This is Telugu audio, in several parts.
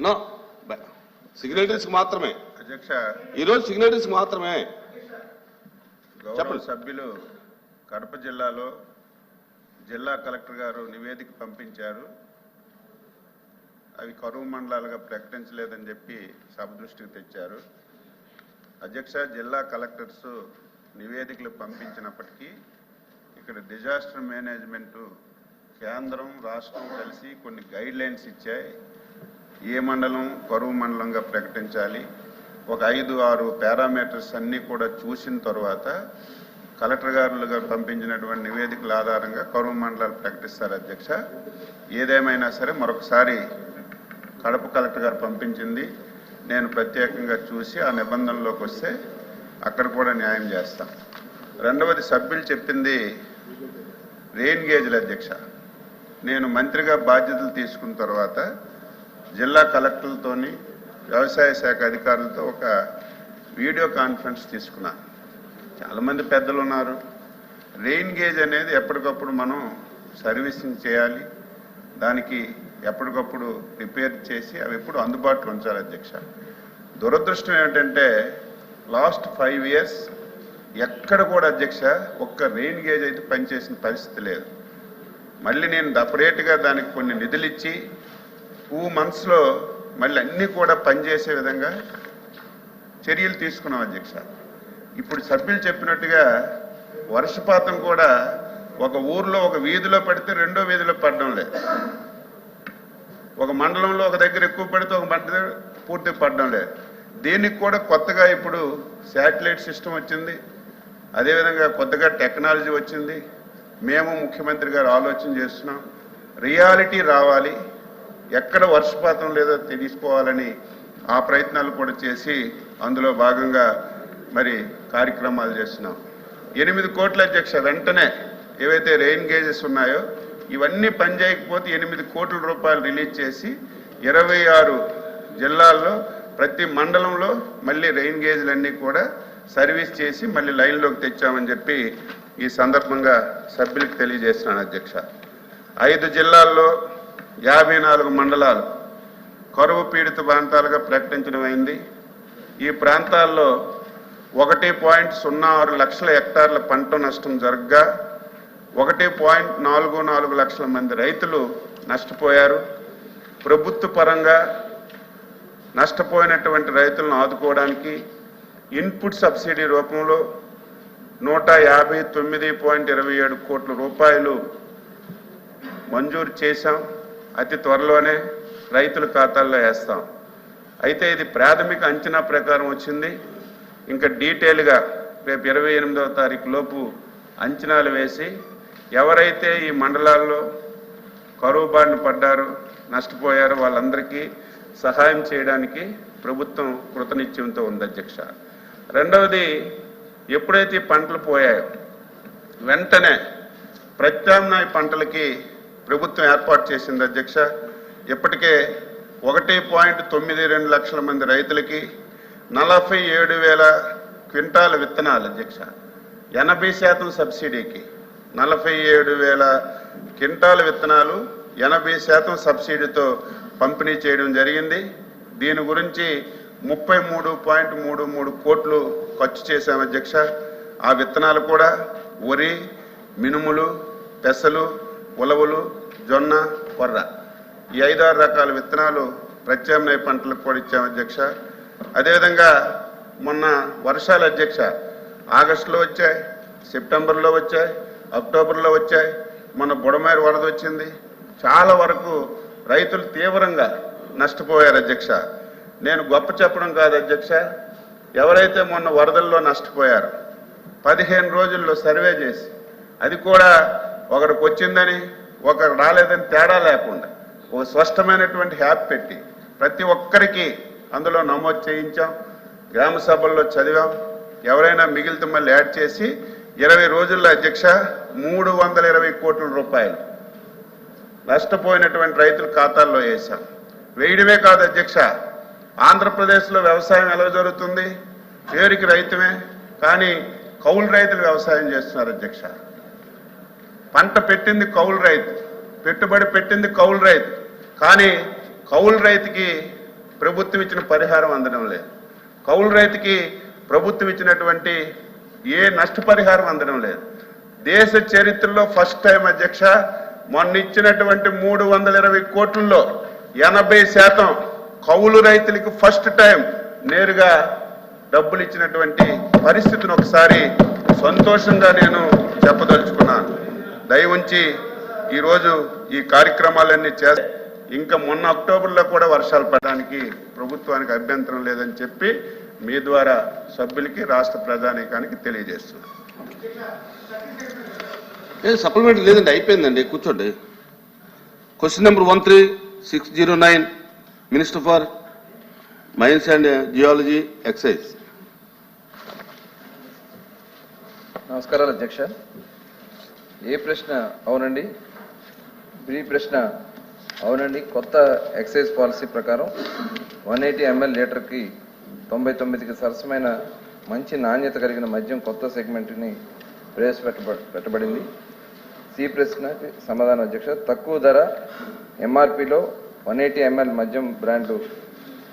నో సిగ్నేటరీస్ మాత్రమే. అధ్యక్ష. ఈరోజు సిగ్నేటరీస్ మాత్రమే. చెప్పండి. సభ్యులు కడప జిల్లాలో జిల్లా కలెక్టర్ గారు నివేదిక పంపించారు. అవి కరువు మండలాలుగా ప్రకటించలేదని చెప్పి సభ దృష్టికి తెచ్చారు. అధ్యక్ష జిల్లా కలెక్టర్స్ నివేదికలు పంపించినప్పటికీ ఇక్కడ డిజాస్టర్ మేనేజ్మెంట్ కేంద్రం రాష్ట్రం కలిసి కొన్ని గైడ్ లైన్స్ ఇచ్చాయి. ఏ మండలం కరువు మండలంగా ప్రకటించాలి. ఒక ఐదు ఆరు పారామీటర్స్ అన్నీ కూడా చూసిన తర్వాత కలెక్టర్ గారులుగా పంపించినటువంటి నివేదికల ఆధారంగా కరువు మండలాలు ప్రకటిస్తారు అధ్యక్ష. ఏదేమైనా సరే మరొకసారి కడప కలెక్టర్ గారు పంపించింది. నేను ప్రత్యేకంగా చూసి ఆ నిబంధనలోకి వస్తే అక్కడ కూడా న్యాయం చేస్తాం. రెండవది సభ్యులు చెప్పింది రెయిన్ గేజ్ల అధ్యక్ష. నేను మంత్రిగా బాధ్యతలు తీసుకున్న తర్వాత జిల్లా కలెక్టర్లతోని వ్యవసాయ శాఖ అధికారులతో ఒక వీడియో కాన్ఫరెన్స్ తీసుకున్నాను. చాలామంది పెద్దలు ఉన్నారు రెయిన్ గేజ్ అనేది ఎప్పటికప్పుడు మనం సర్వీసింగ్ చేయాలి. దానికి ఎప్పటికప్పుడు రిపేర్ చేసి అవి ఎప్పుడు అందుబాటులో ఉంచాలి అధ్యక్ష. దురదృష్టం ఏమిటంటే లాస్ట్ ఫైవ్ ఇయర్స్ ఎక్కడ కూడా అధ్యక్ష ఒక్క రెయిన్ గేజ్ అయితే పనిచేసిన పరిస్థితి లేదు. మళ్ళీ నేను సపరేట్గా దానికి కొన్ని నిధులు ఇచ్చి టూ మంత్స్లో మళ్ళీ అన్నీ కూడా పనిచేసే విధంగా చర్యలు తీసుకున్నాం అధ్యక్ష. ఇప్పుడు సభ్యులు చెప్పినట్టుగా వర్షపాతం కూడా ఒక ఊర్లో ఒక వీధిలో పడితే రెండో వీధిలో పడడం లేదు. ఒక మండలంలో ఒక దగ్గర ఎక్కువ పడితే ఒక మండలం పూర్తిగా పడడం లేదు. దీనికి కూడా కొత్తగా ఇప్పుడు శాటిలైట్ సిస్టమ్ వచ్చింది. అదేవిధంగా కొత్తగా టెక్నాలజీ వచ్చింది. మేము ముఖ్యమంత్రి గారు ఆలోచన చేస్తున్నాం. రియాలిటీ రావాలి. ఎక్కడ వర్షపాతం లేదో తెలుసుకోవాలని ఆ ప్రయత్నాలు కూడా చేసి అందులో భాగంగా మరి కార్యక్రమాలు చేస్తున్నాం. ఎనిమిది కోట్ల అధ్యక్ష వెంటనే ఏవైతే రెయిన్ గేజెస్ ఉన్నాయో ఇవన్నీ పనిచేయకపోతే ఎనిమిది కోట్ల రూపాయలు రిలీజ్ చేసి ఇరవై ఆరు జిల్లాల్లో ప్రతి మండలంలో మళ్ళీ రెయిన్ గేజ్లన్నీ కూడా సర్వీస్ చేసి మళ్ళీ లైన్లోకి తెచ్చామని చెప్పి ఈ సందర్భంగా సభ్యులకు తెలియజేస్తున్నాను అధ్యక్ష. ఐదు జిల్లాల్లో యాభై నాలుగు మండలాలు కరువు పీడిత ప్రాంతాలుగా ప్రకటించడం అయింది ఈ ప్రాంతాల్లో ఒకటి పాయింట్ సున్నా ఆరు లక్షల హెక్టార్ల పంట నష్టం జరగగా ఒకటి పాయింట్ నాలుగు నాలుగు లక్షల మంది రైతులు నష్టపోయారు. ప్రభుత్వ పరంగా నష్టపోయినటువంటి రైతులను ఆదుకోవడానికి ఇన్పుట్ సబ్సిడీ రూపంలో నూట యాభై తొమ్మిది పాయింట్ ఇరవై ఏడు కోట్ల రూపాయలు మంజూరు చేశాం. అతి త్వరలోనే రైతుల ఖాతాల్లో వేస్తాం. అయితే ఇది ప్రాథమిక అంచనా ప్రకారం వచ్చింది. ఇంకా డీటెయిల్గా రేపు ఇరవై ఎనిమిదవ తారీఖు లోపు అంచనాలు వేసి ఎవరైతే ఈ మండలాల్లో కరువు బారిన పడ్డారు నష్టపోయారు వాళ్ళందరికీ సహాయం చేయడానికి ప్రభుత్వం కృతనిశ్చయంతో ఉంది అధ్యక్ష. రెండవది ఎప్పుడైతే ఈ పంటలు పోయాయో వెంటనే ప్రత్యామ్నాయ పంటలకి ప్రభుత్వం ఏర్పాటు చేసింది అధ్యక్ష. ఇప్పటికే ఒకటి పాయింట్ తొమ్మిది రెండు లక్షల మంది రైతులకి నలభై ఏడు వేల క్వింటాల విత్తనాలు అధ్యక్ష. ఎనభై శాతం సబ్సిడీకి నలభై ఏడు వేల క్వింటాల విత్తనాలు ఎనభై శాతం సబ్సిడీతో పంపిణీ చేయడం జరిగింది. దీని గురించి ముప్పై మూడు పాయింట్ మూడు మూడు కోట్లు ఖర్చు చేశాం అధ్యక్ష. ఆ విత్తనాలు కూడా వరి మినుములు పెసలు ఉలవలు జొన్న కొర్ర. ఈ ఐదారు రకాల విత్తనాలు ప్రత్యామ్నాయ పంటలకు కూడా ఇచ్చాం అధ్యక్ష. అదేవిధంగా మొన్న వర్షాలు అధ్యక్ష ఆగస్టులో వచ్చాయి సెప్టెంబర్లో వచ్చాయి అక్టోబర్లో వచ్చాయి. మొన్న బుడమేర వరద వచ్చింది. చాలా వరకు రైతులు తీవ్రంగా నష్టపోయారు అధ్యక్ష. నేను గొప్ప చెప్పడం కాదు అధ్యక్ష. ఎవరైతే మొన్న వరదల్లో నష్టపోయారు పదిహేను రోజుల్లో సర్వే చేసి అది కూడా ఒకరికి వచ్చిందని ఒకరు రాలేదని తేడా లేకుండా ఒక స్పష్టమైనటువంటి హ్యాప్ పెట్టి ప్రతి ఒక్కరికి అందులో నమోదు చేయించాం గ్రామ సభల్లో చదివాం ఎవరైనా మిగిలితే మళ్ళీ యాడ్ చేసి ఇరవై రోజుల్లో అధ్యక్ష మూడు వందల ఇరవై కోట్ల రూపాయలు నష్టపోయినటువంటి రైతుల ఖాతాల్లో వేశాం. వేయడమే కాదు అధ్యక్ష ఆంధ్రప్రదేశ్లో వ్యవసాయం ఎలా జరుగుతుంది? పేరుకి రైతుమే కానీ కౌలు రైతులు వ్యవసాయం చేస్తున్నారు అధ్యక్ష. పంట పెట్టింది కౌలు రైతు పెట్టుబడి పెట్టింది కౌలు రైతు. కానీ కౌలు రైతుకి ప్రభుత్వం ఇచ్చిన పరిహారం అందడం లేదు. కౌలు రైతుకి ప్రభుత్వం ఇచ్చినటువంటి ఏ నష్టపరిహారం అందడం లేదు. దేశ చరిత్రలో ఫస్ట్ టైం అధ్యక్ష మొన్న ఇచ్చినటువంటి మూడు వందల ఇరవై కోట్లలో ఎనభై శాతం కౌలు రైతులకు ఫస్ట్ టైం నేరుగా డబ్బులు ఇచ్చినటువంటి పరిస్థితిని ఒకసారి సంతోషంగా నేను చెప్పదలుచుకున్నాను. దయ ఉంచి ఈరోజు ఈ కార్యక్రమాలన్నీ చేస్తే. ఇంకా మొన్న అక్టోబర్లో కూడా వర్షాలు పడడానికి ప్రభుత్వానికి అభ్యంతరం లేదని చెప్పి మీ ద్వారా సభ్యులకి రాష్ట్ర ప్రధానికానికి తెలియజేస్తున్నాను ఏ సప్లిమెంట్ లేదండి అయిపోయిందండి కూర్చోండి. Question number one three six zero nine minister for mines and geology excise నమస్కారాలు అధ్యక్ష. ఏ ప్రశ్న? అవునండి. ప్రీ ప్రశ్న. అవునండి. కొత్త ఎక్సైజ్ పాలసీ ప్రకారం వన్ ఎయిటీ ఎంఎల్ లీటర్కి తొంభై తొమ్మిదికి సరసమైన మంచి నాణ్యత కలిగిన మద్యం కొత్త సెగ్మెంట్ని ప్రవేశపెట్టబ పెట్టబడింది. సి ప్రశ్నకి సమాధాన అధ్యక్ష. తక్కువ ధర ఎంఆర్పిలో వన్ ఎయిటీ ఎంఎల్ మద్యం బ్రాండ్లు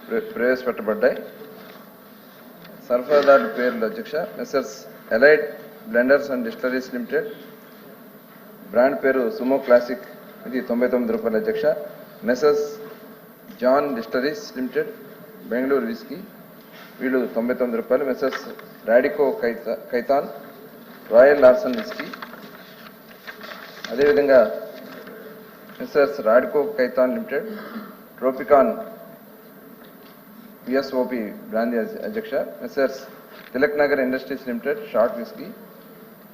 ప్రవేశపెట్టబడ్డాయి. సరఫరాదారుల పేర్లు అధ్యక్ష. Messrs elite blenders and distilleries limited. Brand పేరు సుమో క్లాసిక్ ఇది తొంభై తొమ్మిది రూపాయల అధ్యక్ష. Messrs John distilleries limited Bengaluru whisky. వీళ్ళు తొంభై తొమ్మిది రూపాయలు. మెసస్ రాడికో కైతా కైతాన్ రాయల్ లార్సన్ విస్కీ. అదేవిధంగా messrs Radico Khaitan limited Tropicana PSOP brandy అధ్యక్ష. Messrs Tilak Nagar industries limited short whisky.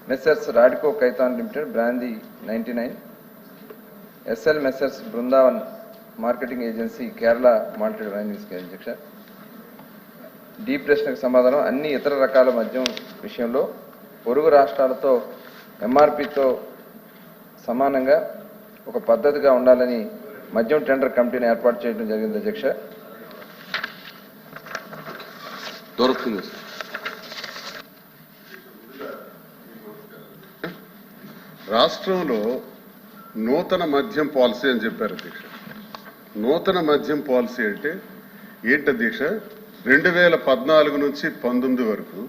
Messrs Radico Khaitan limited brandy ninety nine SL messrs Brindavan marketing agency Kerala malted wine అధ్యక్ష. డీ ప్రశ్నకు సమాధానం అన్ని ఇతర రకాల మద్యం విషయంలో పొరుగు రాష్ట్రాలతో ఎంఆర్పితో సమానంగా ఒక పద్ధతిగా ఉండాలని మద్యం టెండర్ కమిటీని ఏర్పాటు చేయడం జరిగింది అధ్యక్ష. దొరుకుతుంది రాష్ట్రంలో నూతన మద్యం పాలసీ అని చెప్పారు అధ్యక్ష. నూతన మద్యం పాలసీ అంటే ఏంటి అధ్యక్ష? రెండు వేల పద్నాలుగు నుంచి పంతొమ్మిది వరకు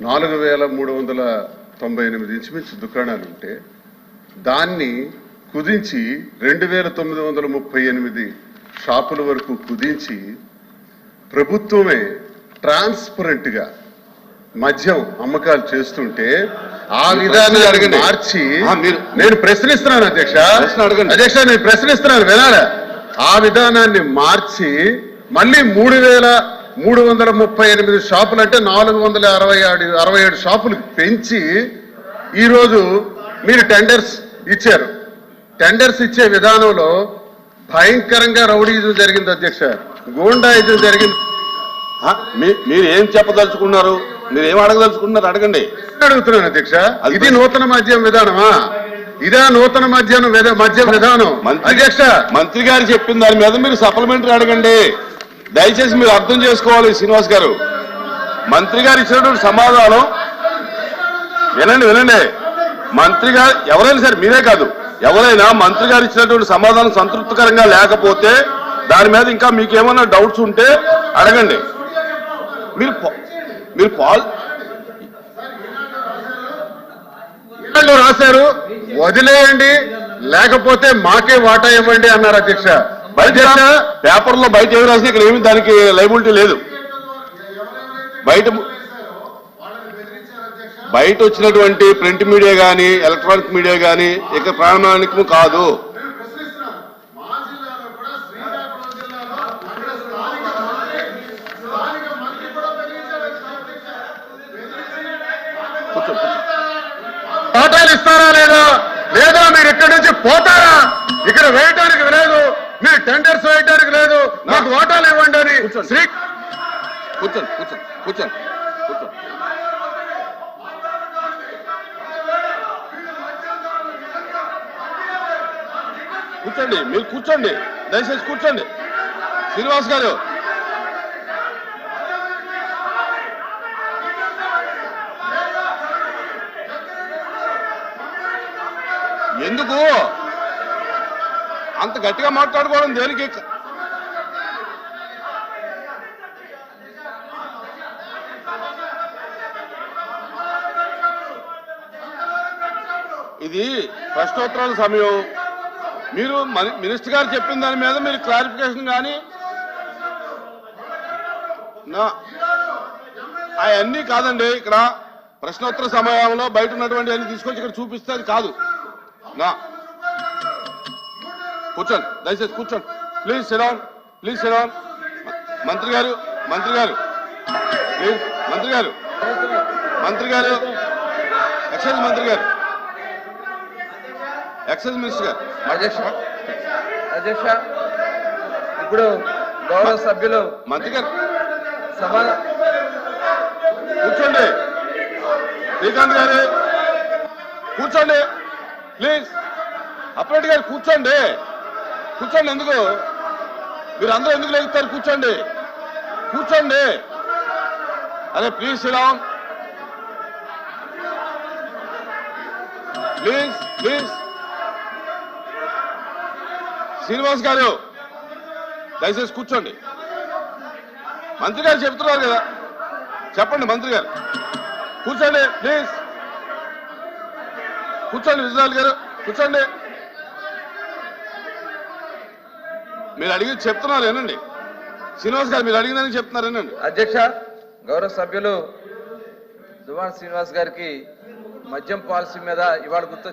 నాలుగు వేల మూడు వందల తొంభై ఎనిమిది ఇంచుమించు దుకాణాలు ఉంటే దాన్ని కుదించి రెండు వేల తొమ్మిది వందల ముప్పై ఎనిమిది షాపుల వరకు కుదించి ప్రభుత్వమే ట్రాన్స్పరెంట్గా మద్యం అమ్మకాలు చేస్తుంటే ఆ ప్రశ్న అడగండి. మార్చి నేను ప్రశ్నిస్తున్నాను అధ్యక్ష. అడగండి. అధ్యక్ష నేను ప్రశ్నిస్తున్నాను వినాలా? ఆ విధానాన్ని మార్చి మళ్ళీ మూడు వేల మూడు వందల ముప్పై ఎనిమిది షాపులు అంటే నాలుగు వందల అరవై ఏడు అరవై ఏడు షాపులు పెంచి ఈరోజు మీరు టెండర్స్ ఇచ్చారు. టెండర్స్ ఇచ్చే విధానంలో భయంకరంగా రౌడీజం జరిగింది అధ్యక్ష. గూండాయిజం జరిగింది. మీరు ఏం చెప్పదలుచుకున్నారు? మీరు ఏం అడగదలుచుకున్నారు అడగండి. అడుగుతున్నాను అధ్యక్ష. ఇది నూతన మద్యం విధానమా? ఇదే నూతన మద్యం విధ- మద్యం విధానం. మంత్రి అధ్యక్ష. మంత్రి గారు చెప్పిన దాని మీద మీరు సప్లిమెంటరీ అడగండి. దయచేసి మీరు అర్థం చేసుకోవాలి శ్రీనివాస్ గారు. మంత్రి గారు ఇచ్చినటువంటి సమాధానం వినండి వినండి. మంత్రి గారు ఎవరైనా సరే మీరే కాదు. ఎవరైనా మంత్రి గారు ఇచ్చినటువంటి సమాధానం సంతృప్తికరంగా లేకపోతే దాని మీద ఇంకా మీకు ఏమైనా డౌట్స్ ఉంటే అడగండి. మీరు మీరు పాల్ రాశారు. వదిలేయండి. లేకపోతే మాకే వాటా ఇవ్వండి అన్నారు అధ్యక్ష. బయట పేపర్లో బయట ఏమి రాసినా ఇక్కడ ఏమి దానికి లైబిలిటీ లేదు. బయట బయట వచ్చినటువంటి ప్రింట్ మీడియా కానీ ఎలక్ట్రానిక్ మీడియా కానీ ఇక ప్రామాణికము కాదు కూర్చో, కూర్చో. వాటాలు ఇస్తారా లేదా లేదా మీరు ఇక్కడి నుంచి పోతారా? ఇక్కడ వేయటానికి లేదు మీరు టెండర్స్ వేయటానికి లేదు మాకు వాటాలు ఇవ్వండి అని. శ్రీ కూర్చోండి కూర్చోండి కూర్చోండి కూర్చోండి. కూర్చోండి మీరు కూర్చోండి దయచేసి కూర్చోండి. శ్రీనివాస్ గారు ఎందుకు? అంత గట్టిగా మాట్లాడుకోవడం దేనికి? ఇది ప్రశ్నోత్తరాల సమయం. మీరు మినిస్టర్ గారు చెప్పిన దాని మీద మీరు క్లారిఫికేషన్ కానీ అవన్నీ కాదండి. ఇక్కడ ప్రశ్నోత్తర సమయంలో బయట ఉన్నటువంటి అన్ని తీసుకొచ్చి ఇక్కడ చూపిస్తే అది కాదు. నా. కూర్చోండి దయచేసి కూర్చోండి. ప్లీజ్ సిడౌన్ ప్లీజ్ సిడౌన్ మంత్రి గారు మంత్రి గారు. ప్లీజ్ మంత్రి గారు. మంత్రి గారు. ఎక్సైజ్ మంత్రి గారు. ఎక్సైజ్ మినిస్టర్ గారు. అధ్యక్ష అధ్యక్ష ఇప్పుడు గౌరవ సభ్యులు మంత్రి గారు. సభ కూర్చోండి. శ్రీకాంత్ గారు. కూర్చోండి. ప్లీజ్. అప్పరెడ్డి గారు కూర్చోండి. కూర్చోండి ఎందుకు? మీరు అందరూ ఎందుకు లేగుతారు? కూర్చోండి. కూర్చోండి. అరే please Shriram. Please please. Srinivas గారు దయచేసి కూర్చోండి. మంత్రి గారు చెప్తున్నారు కదా. చెప్పండి మంత్రి గారు. కూర్చోండి ప్లీజ్. కూర్చోండి విజయనాథ్ గారు కూర్చోండి. మీరు అడిగి చెప్తున్నారు ఏనండి శ్రీనివాస్ గారు మీరు అడిగిందని చెప్తున్నారు ఏనండి అధ్యక్ష గౌరవ సభ్యులు దువాన్ శ్రీనివాస్ గారికి మద్యం పాలసీ మీద ఇవాళ గుర్తు